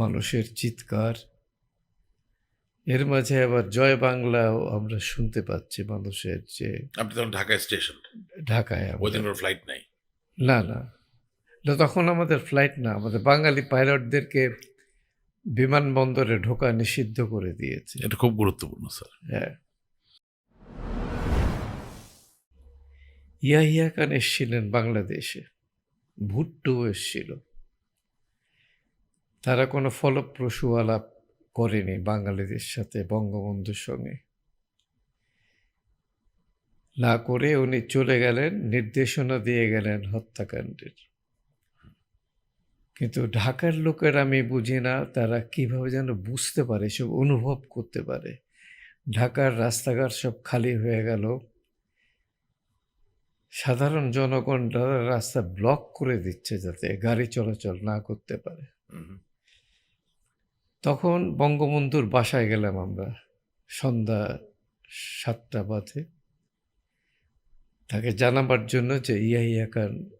মানুষের চিৎকার। এর মাঝে আবার জয় বাংলাও আমরা শুনতে পাচ্ছি মানুষের যে আপনি তখন ঢাকায় স্টেশন। ঢাকায় ফ্লাইট নাই। না না। না, তখন আমাদের ফ্লাইট না আমাদের বাঙালি পাইলটদেরকে বিমানবন্দরে ঢোকা নিষিদ্ধ করে দিয়েছে। এটা খুব গুরুত্বপূর্ণ স্যার। হ্যাঁ। ইয়াহিয়া খান এসেছিলেন বাংলাদেশে। ভুট্টো এসেছিল। তারা কোনো ফলপ্রসূ আলাপ করেনি বাঙালিদের সাথে, বঙ্গবন্ধুর সঙ্গে। না করে উনি চলে গেলেন, নির্দেশনা দিয়ে গেলেন হত্যাকাণ্ডের। কিন্তু ঢাকার লোকের আমি বুঝি না, তারা কীভাবে যেন বুঝতে পারে সব অনুভব করতে পারে। ঢাকার রাস্তাঘাট সব খালি হয়ে গেল। সাধারণ জনগণ রাস্তা ব্লক করে দিচ্ছে যাতে গাড়ি চলাচল না করতে পারে। তখন বঙ্গবন্ধুর বাসায় গেলাম আমরা। সন্ধ্যা সাতটা বাজে। তাকে জানাবার জন্য যে ইয়াহিয়া খান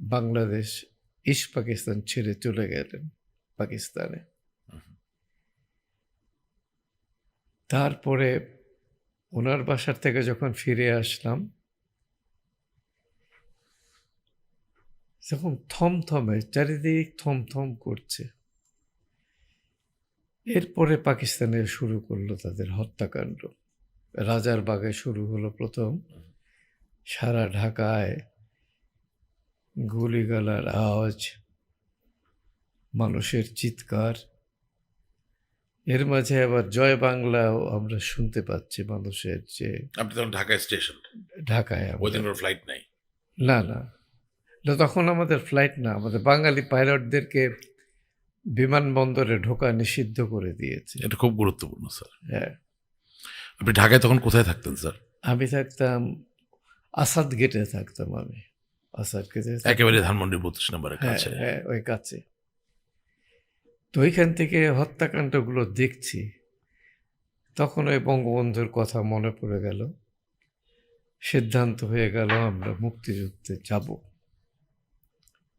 বাংলাদেশ, ইস্ট পাকিস্তান ছেড়ে চলে গেলেন পাকিস্তানে। তারপরে ওনার বাসার থেকে যখন ফিরে আসলাম, তখন থমথমে, চারিদিক থমথম করছে। এরপরে পাকিস্তানে শুরু করল তাদের হত্যাকাণ্ড। রাজার বাগে শুরু হলো প্রথম। সারা ঢাকায় গুলিগালার আওয়াজ মানুষের চিৎকার। এর মাঝে আবার জয় বাংলাও আমরা শুনতে পাচ্ছি মানুষের যে আপনি তখন ঢাকায় স্টেশন? ঢাকায় ফ্লাইট নাই? না না। না, তখন আমাদের ফ্লাইট না আমাদের বাঙালি পাইলটদেরকে বিমানবন্দরে ঢোকা নিষিদ্ধ করে দিয়েছে। এটা খুব গুরুত্বপূর্ণ স্যার। হ্যাঁ। আপনি ঢাকায় তখন কোথায় থাকতেন স্যার? আমি থাকতাম আসাদ গেটে থাকতাম আমি। আসাদ গেটে একেবারে ধানমন্ডি বত্রিশ নম্বরের হ্যাঁ কাছে। হ্যাঁ ওই কাছে। তো ওইখান থেকে হত্যাকাণ্ডগুলো দেখছি। তখন ওই বঙ্গবন্ধুর কথা মনে পড়ে গেল। সিদ্ধান্ত হয়ে গেল আমরা মুক্তিযুদ্ধে যাব।